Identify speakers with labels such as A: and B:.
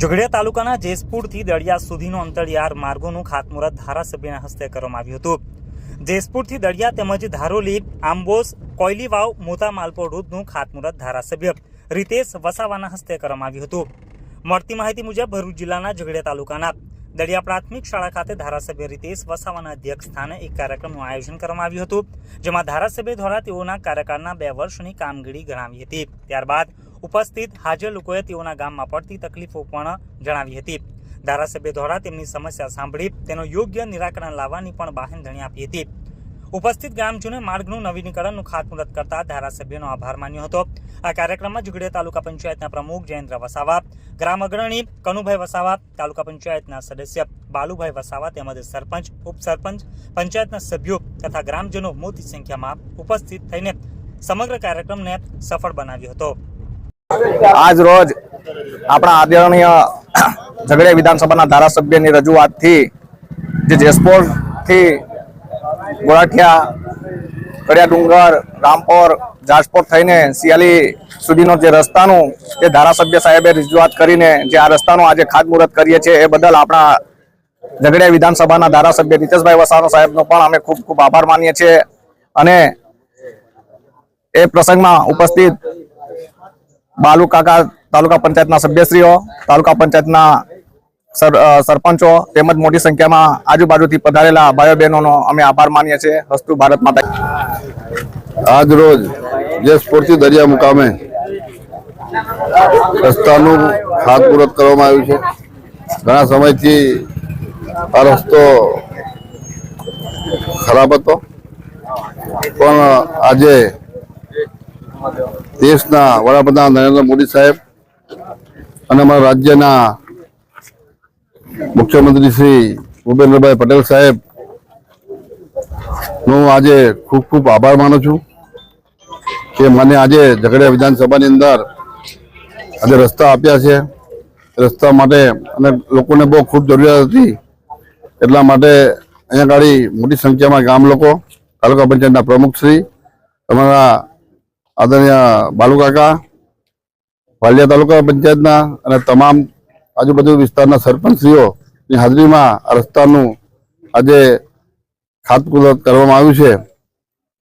A: ઝઘડિયા તાલુકાના જેસપુરથી દળિયા સુધીનો અંતરિયાળ માર્ગોનું ખાતમુહૂર્ત ધારાસભ્યના હસ્તે કરવામાં આવ્યું હતું. જેસપુરથી દળિયા તેમજ ધારોલી, આંબોસ, કોયલીવાવ, મોતા માલપોર રોડનું ખાતમુહૂર્ત ધારાસભ્ય રીતેશ વસાવાના હસ્તે કરવામાં આવ્યું હતું. મળતી માહિતી મુજબ ભરૂચ જિલ્લાના ઝઘડિયા તાલુકાના દળિયા પ્રાથમિક શાળા ખાતે ધારાસભ્ય રીતેશ વસાવાના અધ્યક્ષ સ્થાને એક કાર્યક્રમનું આયોજન કરવામાં આવ્યું હતું, જેમાં ધારાસભ્ય દ્વારા તેઓના કાર્યકાળના બે વર્ષની કામગીરી ગણાવી હતી. ત્યારબાદ ઉપસ્થિત હાજર લોકોએ તેઓના ગામમાં પડતી તકલીફો પણ જણાવી હતી. ધારાસભ્ય દ્વારા તેમની સમસ્યા સાંભળી તેનો યોગ્ય નિરાકરણ લાવવાની પણ બાહેંધણી આપી હતી. ઉપસ્થિત ગ્રામજનોએ માર્ગનું નવીનીકરણનું ખાતમુહૂર્ત કરતા ધારાસભ્યનો આભાર માન્યો હતો. આ કાર્યક્રમમાં ઝઘડિયા તાલુકા પંચાયતના પ્રમુખ જયેન્દ્ર વસાવા, ગ્રામ અગ્રણી કનુભાઈ વસાવા, તાલુકા પંચાયતના સદસ્ય બાલુભાઈ વસાવા તેમજ સરપંચ, ઉપસરપંચ, પંચાયતના સભ્યો તથા ગ્રામજનો મોટી સંખ્યામાં ઉપસ્થિત થઈને સમગ્ર કાર્યક્રમને સફળ બનાવ્યો હતો.
B: આજ રોજ આપણા આદરણીય ઝઘડિયા વિધાનસભાના ધારાસભ્યની રજૂઆતથી જે જેસપોરથી ગોળાઠિયા, કડિયા ડુંગર, રામપોર, જાજપોર થઈને સિયાલી સુધીનો જે રસ્તાનું તે ધારાસભ્ય સાહેબે રજૂઆત કરીને જે આ રસ્તાનું આજે ખાતમુહૂર્ત કરીએ છીએ એ બદલ આપણા ઝઘડિયા વિધાનસભાના ધારાસભ્ય નીતેશભાઈ વસાનો સાહેબનો પણ અમે ખૂબ ખૂબ આભાર માનીએ છીએ અને એ પ્રસંગમાં ઉપસ્થિત બાલુ કાકા તાલુકા પંચાયતના સભ્યશ્રીઓ, તાલુકા પંચાયતના સર- સરપંચો તેમજ મોટી સંખ્યામાં આજુબાજુથી પધારેલા ભાઈઓ બહેનોનો અમે આભાર માનીએ છીએ. હસ્તુ ભારત માતા
C: આજ રોજ જે સ્ફૂર્તિ દરિયા મુકામે રસ્તાનું ખાતમુહૂર્ત કરવામાં આવ્યું છે. ઘણા સમયથી આ રસ્તો ખરાબ હતો. પણ આજે દેશના વડાપ્રધાન નરેન્દ્ર મોદી સાહેબ અને અમારા રાજ્યના મુખ્યમંત્રી શ્રી ભૂપેન્દ્રભાઈ પટેલ સાહેબ, હું આજે ખૂબ ખૂબ આભાર માનું છું કે મને આજે ઝઘડિયા વિધાનસભાની અંદર આજે રસ્તા આપ્યા છે. રસ્તા માટે અને લોકોને બહુ ખૂબ જરૂરિયાત હતી. એટલા માટે અહીંયા ગાડી મોટી સંખ્યામાં ગામ લોકો, તાલુકા પંચાયતના પ્રમુખશ્રી, અમારા આદરણીય બાલુકાકા વાલિયા તાલુકા પંચાયતના અને તમામ આજુબાજુ વિસ્તારના સરપંચશ્રીઓની હાજરીમાં રસ્તાનું આજે ખાતમુહૂર્ત કરવામાં આવ્યું છે.